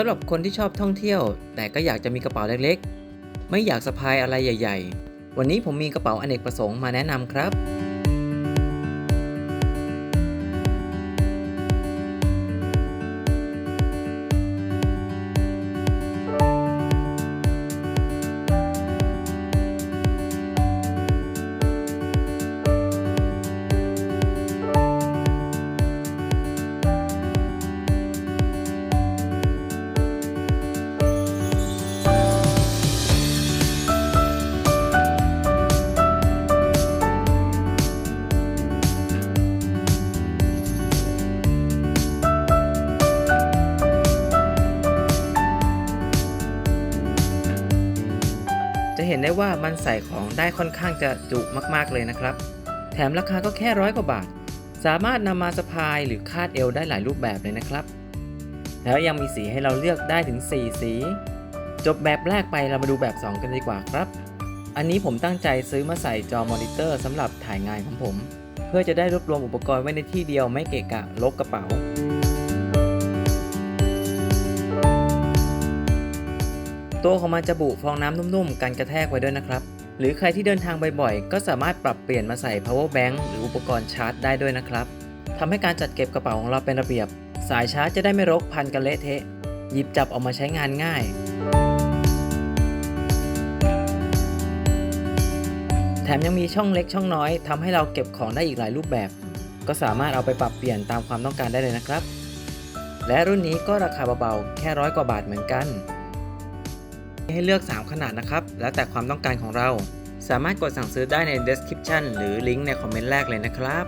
สำหรับคนที่ชอบท่องเที่ยว แต่ก็อยากจะมีกระเป๋าเล็กๆ ไม่อยากสะพายอะไรใหญ่ ๆ วันนี้ผมมีกระเป๋าอเนกประสงค์มาแนะนำครับ จะเห็นได้ว่ามันใส่ของได้ค่อนข้างจะจุมากๆเลยนะครับ แถมราคาก็แค่ร้อยกว่าบาท สามารถนำมาสะพายหรือคาดเอวได้หลายรูปแบบเลยนะครับ แล้วยังมีสีให้เราเลือกได้ถึง 4 สี จบแบบแรกไปเรามาดูแบบ 2 กันดีกว่าครับ อันนี้ผมตั้งใจซื้อมาใส่จอมอนิเตอร์สำหรับถ่ายงานของผม เพื่อจะได้รวบรวมอุปกรณ์ไว้ในที่เดียวไม่เกะกะลกกระเป๋า ตัวของมันจะบุฟองน้ำนุ่มๆ กันกระแทกไว้ด้วยนะครับ หรือใครที่เดินทางบ่อยๆ ก็สามารถปรับเปลี่ยนมาใส่ power bank หรืออุปกรณ์ชาร์จได้ด้วยนะครับทำให้การจัดเก็บกระเป๋าของเราเป็นระเบียบ สายชาร์จจะได้ไม่รกพันกันเละเทะ หยิบจับออกมาใช้งานง่ายแถมยังมีช่องเล็กช่องน้อยทำให้เราเก็บของได้อีกหลายรูปแบบ ก็สามารถเอาไปปรับเปลี่ยนตามความต้องการได้เลยนะครับ และรุ่นนี้ก็ราคาเบาๆ แค่ร้อยกว่าบาทเหมือนกัน ให้เลือก 3 ขนาดนะครับ แล้วแต่ความต้องการของเรา สามารถกดสั่งซื้อได้ใน description หรือลิงก์ในคอมเมนต์แรกเลยนะครับ